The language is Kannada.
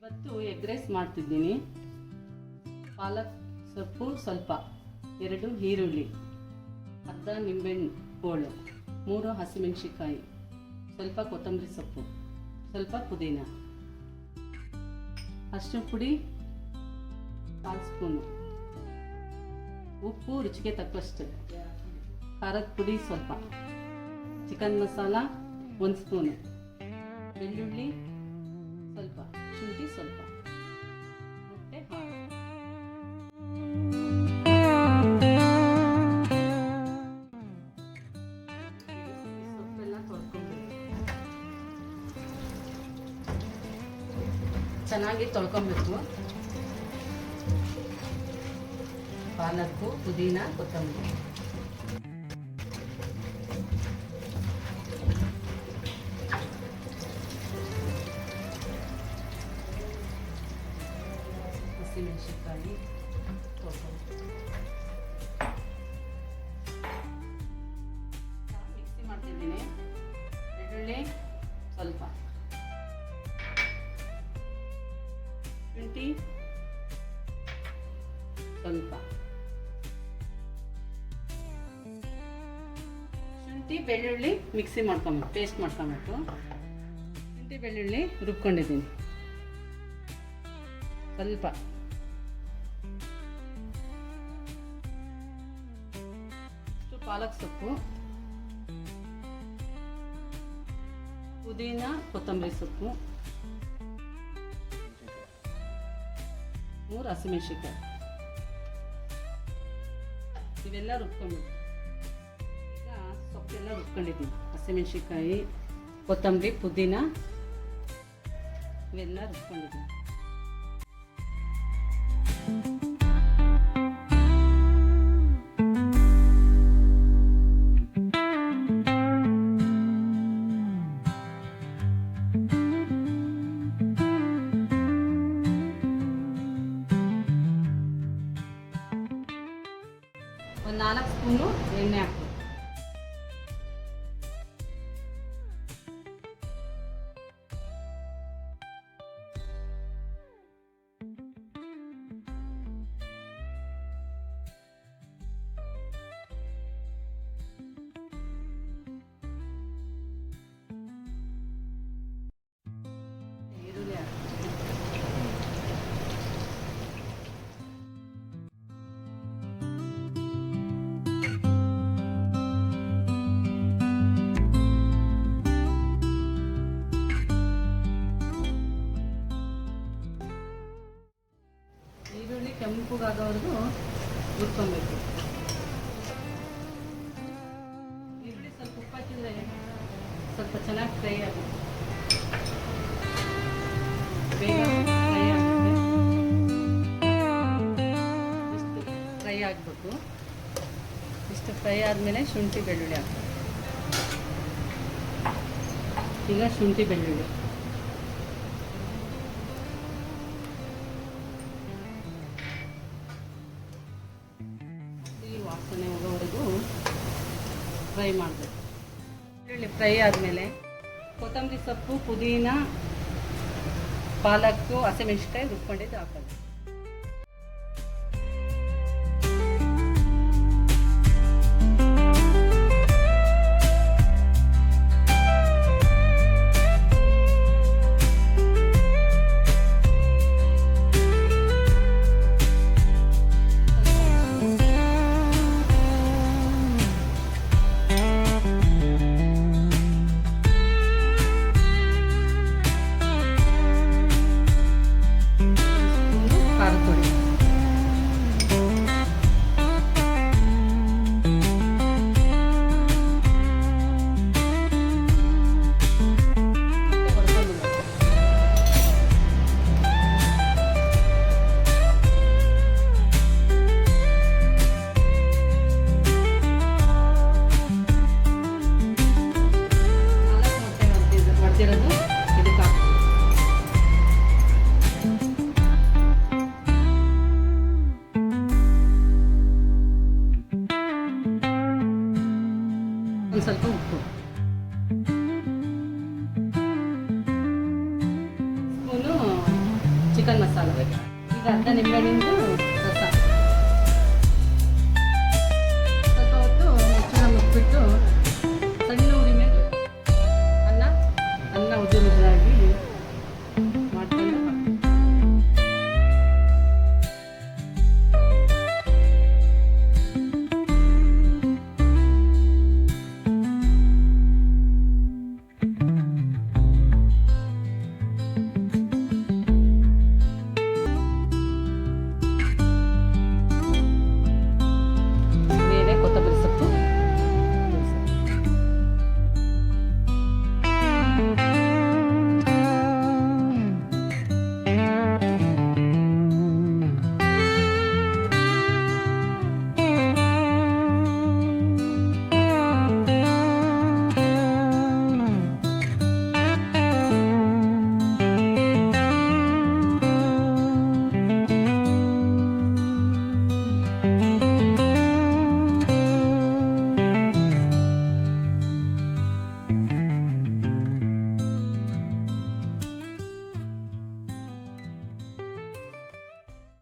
ಇವತ್ತು ಎಗ್ ರೈಸ್ ಮಾಡ್ತಿದ್ದೀನಿ. ಪಾಲಕ್ ಸೊಪ್ಪು ಸ್ವಲ್ಪ, ಎರಡು ಈರುಳ್ಳಿ, ಅರ್ಧ ನಿಂಬೆಹಣ್ಣು ಹೋಳು ಮೂರು ಹಸಿಮೆಣಸಿಕಾಯಿ ಸ್ವಲ್ಪ ಕೊತ್ತಂಬರಿ ಸೊಪ್ಪು, ಸ್ವಲ್ಪ ಪುದೀನ. ಅರಿಶಿನ ಪುಡಿ, ಕಾಲು ಸ್ಪೂನು. ಉಪ್ಪು ರುಚಿಗೆ ತಕ್ಕಷ್ಟು. ಖಾರದ ಪುಡಿ ಸ್ವಲ್ಪ. ಚಿಕನ್ ಮಸಾಲ, ಒಂದು ಸ್ಪೂನು. ಬೆಳ್ಳುಳ್ಳಿ ಸ್ವಲ್ಪ. ಶುಂಠಿ ಸ್ವಲ್ಪ ಮೊಟ್ಟೆ ಹಾಲು ಈ ಸೊಪ್ಪೆಲ್ಲ ತೊಳ್ಕೊಂಬೇಕು ಚೆನ್ನಾಗಿ ತೊಳ್ಕೊಬೇಕು ಪಾಲಕ್ಕು ಪುದೀನ ಕೊತ್ತಂಬರಿ ಹಸಿಮೆಣಸಿನ್ಕಾಯಿ ಮಿಕ್ಸಿ ಮಾಡ್ತಿದ್ದೀನಿ ಬೆಳ್ಳುಳ್ಳಿ ಸ್ವಲ್ಪ. ಶುಂಠಿ ಸ್ವಲ್ಪ. ಶುಂಠಿ, ಬೆಳ್ಳುಳ್ಳಿ ಮಿಕ್ಸಿ ಮಾಡ್ಕೊಂಬಿಟ್ಟು ಪೇಸ್ಟ್ ಮಾಡ್ಕೊಂಬಿಟ್ಟು ಶುಂಠಿ, ಬೆಳ್ಳುಳ್ಳಿ ರುಬ್ಕೊಂಡಿದ್ದೀನಿ. ಸ್ವಲ್ಪ. ಪಾಲಕ್ ಸೊಪ್ಪು, ಪುದೀನ, ಕೊತ್ತಂಬರಿ ಸೊಪ್ಪು, ಮೂರು ಹಸಿಮೆಣಸಿನ್ಕಾಯಿ. ಇವೆಲ್ಲ ರುಬ್ಕೊಂಡು ಈಗ ಸೊಪ್ಪೆಲ್ಲ ರುಬ್ಕೊಂಡಿದ್ದೀನಿ. ಹಸಿಮೆಣಸಿನ್ಕಾಯಿ, ಕೊತ್ತಂಬರಿ, ಪುದೀನ, ಇವೆಲ್ಲ ರುಬ್ಕೊಂಡಿದ್ದೀನಿ. ಒಂದು ನಾಲ್ಕು ಸ್ಪೂನು ಈರುಳ್ಳಿ ಕೆಂಪುಗಾಗೋವರೆಗೂ ಹುರ್ಕೊಬೇಕು. ಈರುಳ್ಳಿ ಸ್ವಲ್ಪ ಉಪ್ಪು ಹಾಕಿದರೆ ಸ್ವಲ್ಪ ಚೆನ್ನಾಗಿ ಫ್ರೈ ಆಗುತ್ತೆ ಫ್ರೈ ಫ್ರೈ ಆಗಬೇಕು. ಇಷ್ಟು ಫ್ರೈ ಆದಮೇಲೆ ಶುಂಠಿ ಬೆಳ್ಳುಳ್ಳಿ ಹಾಕಬೇಕು. ಈಗ ಶುಂಠಿ ಬೆಳ್ಳುಳ್ಳಿ. ಫ್ರೈ ಮಾಡಬೇಕು. ಈರುಳ್ಳಿ ಫ್ರೈ ಆದಮೇಲೆ ಕೊತ್ತಂಬರಿ ಸೊಪ್ಪು ಪುದೀನ ಪಾಲಕ್ಕು ಹಸಿಮೆಣ್ಸಿನ್ಕಾಯಿ ರುಬ್ಕೊಂಡಿದ್ದು ಹಾಕೋದು. ಚಿಕನ್ ಮಸಾಲ ಈಗ ಅರ್ಧ ನಿಂಬೆಹಣ್ಣಿಂದು